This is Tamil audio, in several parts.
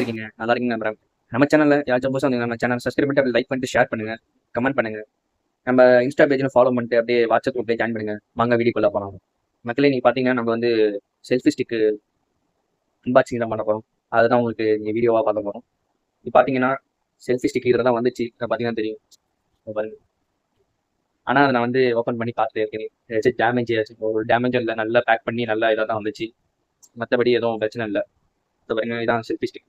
இருக்கீங்க நல்லா இருக்கீங்க நம்புறேன் நம்ம சேனல்ல யாராச்சும் புதுசாக வந்து நம்ம சேனல் சப்ஸ்கிரைப் பண்ணிட்டு அப்படியே லைக் பண்ணிட்டு ஷேர் பண்ணுங்க. கமெண்ட் பண்ணுங்க. நம்ம இன்ஸ்டா பேஜில் ஃபாலோ பண்ணிட்டு அப்படியே வாட்ஸ்அப் குரூப்லேயே ஜாயின் பண்ணுங்க. வாங்க வீடியோக்குள்ள போகலாம் மக்களே நீங்க பார்த்தீங்கன்னா நம்ம வந்து செல்ஃபி ஸ்டிக்கு அன்பாக்சிங் தான் பண்ண போகிறோம் அதுதான் உங்களுக்கு நீங்கள் வீடியோவாக பார்க்க போகிறோம் இப்போ பார்த்தீங்கன்னா செல்ஃபி ஸ்டிக் இதில் தான் வந்துச்சு. பார்த்தீங்கன்னா தெரியும். பாருங்க. ஆனால் அதை நான் வந்து ஓப்பன் பண்ணி பார்த்துட்டு இருக்கேன். ஏதாச்சும் டேமேஜ் ஏதாச்சும் ஒரு டேமேஜ் இல்லை நல்லா பேக் பண்ணி நல்லா இதாக தான் வந்துச்சு. மற்றபடி எதுவும் பிரச்சனை இல்லை. இது பாருங்க இதான் செல்ஃபி ஸ்டிக்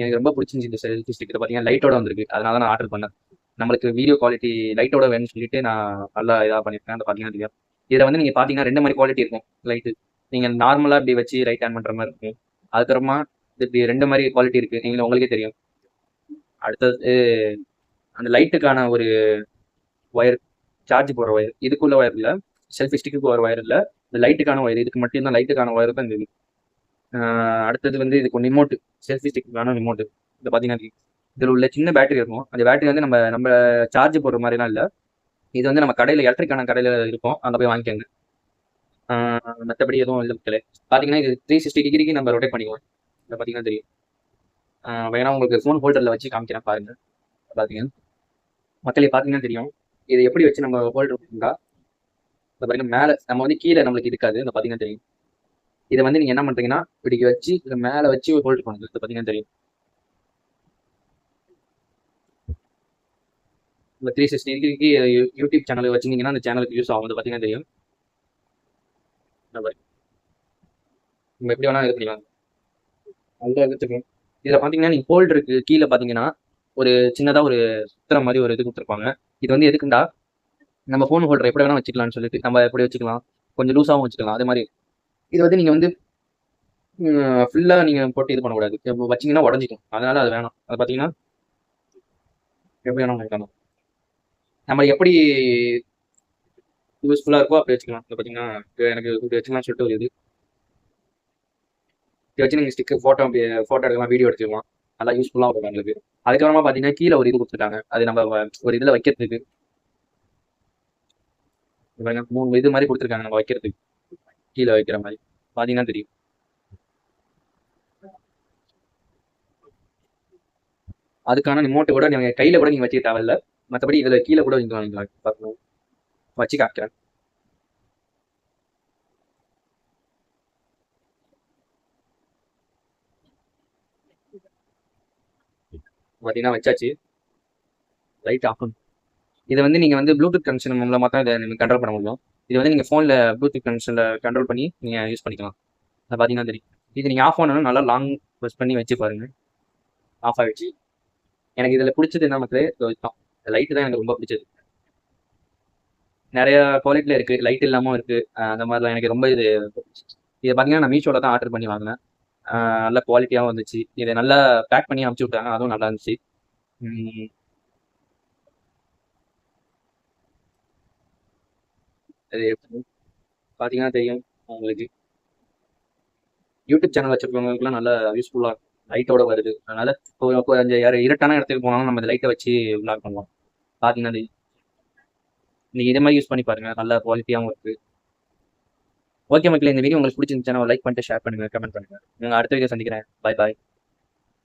எனக்கு ரொம்ப பிடிச்சிருந்துச்சு இந்த செல்ஃபி ஸ்டிக்கர் பார்த்தீங்கன்னா லைட்டோட வந்திருக்கு. அதனால தான் நான் ஆர்டர் பண்ணேன். நம்மளுக்கு வீடியோ குவாலிட்டி லைட்டோட வேணும்னு சொல்லிட்டு நான் நல்லா இதாக பண்ணியிருக்கேன். அந்த பார்த்தீங்கன்னா இதை இதில் வந்து நீங்கள் பார்த்தீங்கன்னா ரெண்டு மாதிரி குவாலிட்டி இருக்கும். லைட்டு நீங்கள் நார்மலாக இப்படி வச்சு ரைட் ஆன் பண்ணுற மாதிரி இருக்கும். அதுக்கப்புறமா இது இப்படி ரெண்டு மாதிரி குவாலிட்டி இருக்குது நீங்களும் உங்களுக்கே தெரியும். அடுத்தது அந்த லைட்டுக்கான ஒரு ஒயர் சார்ஜ் போடுற ஒயர் இதுக்குள்ள ஒயர் இல்லை. செல்ஃபி ஸ்டிக்கு ஒரு ஒயர் இல்லை. இந்த லைட்டுக்கான ஒயர் இதுக்கு மட்டும் தான் லைட்டுக்கான ஒயர் தான் இருக்குது அடுத்தது வந்து இதுக்கு ரிமோட்டு செல்ஃபி ஸ்டிக்கான ரிமோட்டு இதை பார்த்தீங்கன்னா இதில் உள்ள சின்ன பேட்டரி இருக்கும். அந்த பேட்டரி வந்து நம்ம நம்ம சார்ஜ் போடுற மாதிரிலாம் இல்லை. இது வந்து நம்ம கடையில் எலக்ட்ரிக்கான கடையில் இருக்கும். அங்கே போய் வாங்கிக்கோங்க. மற்றபடி எதுவும் இல்லை மக்களே பார்த்தீங்கன்னா இது த்ரீ சிக்ஸ்டி டிகிரிக்கு நம்ம ரொட்டேட் பண்ணிக்குவோம். இதை பார்த்தீங்கன்னா தெரியும். வேணா உங்களுக்கு ஃபோன் ஹோல்டரில் வச்சு காமிக்கிறேன் பாருங்க. பார்த்தீங்கன்னா மக்களே பார்த்தீங்கன்னா தெரியும். இது எப்படி வச்சு நம்ம ஹோல்டர் இருந்தா இந்த பார்த்தீங்கன்னா மேலே நம்ம வந்து கீழே நம்மளுக்கு இருக்காது. இந்த பார்த்தீங்கன்னா தெரியும். இதை வந்து நீங்கள் என்ன பண்ணுறீங்கன்னா இப்படி வச்சு இதை மேலே வச்சு ஒரு ஹோல்டர் பண்ணுங்க இது பார்த்தீங்கன்னா தெரியும். இந்த த்ரீ சிக்ஸ்டி டிகிரிக்கு யூடியூப் சேனல் வச்சிருந்தீங்கன்னா அந்த சேனலுக்கு யூஸ் ஆகும். அது பார்த்தீங்கன்னா தெரியும். நம்ம எப்படி வேணா இது பண்ணிக்கலாம் நல்லா எடுத்துக்கணும் இதில் பார்த்தீங்கன்னா நீங்கள் ஹோல்டருக்கு கீழே பார்த்தீங்கன்னா ஒரு சின்னதாக ஒரு சுத்துற மாதிரி ஒரு இது கொடுத்துருப்பாங்க. இது வந்து எதுக்குண்டா? நம்ம ஃபோன் ஹோல்டர் எப்படி வேணா வச்சுக்கலாம்னு சொல்லிட்டு நம்ம எப்படி வச்சுக்கலாம்? கொஞ்சம் லூஸாகவும் வச்சுக்கலாம். அதே மாதிரி இது வந்து நீங்கள் வந்து ஃபுல்லாக நீங்கள் போட்டு இது பண்ணக்கூடாது. இப்போ வச்சிங்கன்னா உடஞ்சிக்கும். அதனால அது வேணாம். அது பார்த்தீங்கன்னா எப்படி வேணும் வைக்கணும் நம்ம எப்படி யூஸ்ஃபுல்லாக இருக்கோ அப்படி வச்சுக்கலாம். இப்போ பார்த்தீங்கன்னா எனக்கு இப்படி வச்சுக்கலாம் சொல்லிட்டு ஒரு இது. இதை வச்சு நீங்கள் ஸ்டிக்கு ஃபோட்டோ ஃபோட்டோ எடுக்கலாம் வீடியோ எடுத்துக்கலாம். நல்லா யூஸ்ஃபுல்லாக இருக்கும் எங்களுக்கு அதுக்கப்புறமா பார்த்தீங்கன்னா கீழே ஒரு இது கொடுத்துட்டாங்க. அது நம்ம ஒரு இதில் வைக்கிறதுக்கு. மூணு இது மாதிரி கொடுத்துருக்காங்க நம்ம வைக்கிறதுக்கு. கீழே வைக்கிற மாதிரி. பார்த்தீங்கன்னா தெரியும். அதுக்கான ரிமோட்டை கூட நீங்கள் கையில் கூட நீங்கள் வச்சுக்க தேவையில்ல. மற்றபடி இதில் கீழே கூட நீங்கள் வாங்கிக்கலாம். பார்க்கணும் வச்சு காக்கிறேன் பார்த்தீங்கன்னா வச்சாச்சு. லைட் ஆஃப் இதை வந்து நீங்கள் வந்து ப்ளூடூத் கனெக்ஷன் மூலமாக தான் இதை நீங்கள் கண்ட்ரோல் பண்ண முடியும். இது வந்து நீங்கள் ஃபோனில் ப்ளூடூத் கனெக்ஷனில் கண்ட்ரோல் பண்ணி நீங்கள் யூஸ் பண்ணிக்கலாம். அதை பார்த்தீங்கன்னா தெரியும். இது நீங்கள் ஆஃப் பண்ணணும் நல்லா லாங் ப்ரெஸ் பண்ணி வச்சு பாருங்கள் ஆஃப் ஆகிடுச்சு எனக்கு இதில் பிடிச்சது என்ன மக்களே தான் லைட்டு தான் எனக்கு ரொம்ப பிடிச்சது. நிறைய குவாலிட்டியில் இருக்குது லைட் இல்லாமல் இருக்குது அந்த மாதிரிலாம் எனக்கு ரொம்ப இது இதை பார்த்தீங்கன்னா நான் மீஷோவில் தான் ஆர்டர் பண்ணி வாங்கினேன். நல்ல குவாலிட்டியாகவும் வந்துச்சு. இதை நல்லா பேக் பண்ணி அமுச்சு விட்டாங்க அதுவும் நல்லா இருந்துச்சு. அது பார்த்தீங்கன்னா தெரியும் உங்களுக்கு. யூடியூப் சேனல் வச்சிருக்கவங்களுக்குலாம் நல்லா யூஸ்ஃபுல்லாக லைட்டோட வருது. அதனால இப்போ இப்போ அந்த யார் இருட்டான இடத்துக்கு போனாலும் நம்ம இந்த லைட்டை வச்சு விளாக் பண்ணலாம் பார்த்தீங்கன்னா நீங்கள் இதே மாதிரி யூஸ் பண்ணி பாருங்க. நல்ல குவாலிட்டியாகவும் இருக்குது ஓகே மக்களே இந்த வீடியோ உங்களுக்கு பிடிச்சிருந்துச்சுன்னா லைக் பண்ணிட்டு ஷேர் பண்ணுங்க கமெண்ட் பண்ணுங்க. நான் அடுத்த வீடியோ சந்திக்கிறேன். பாய் பாய்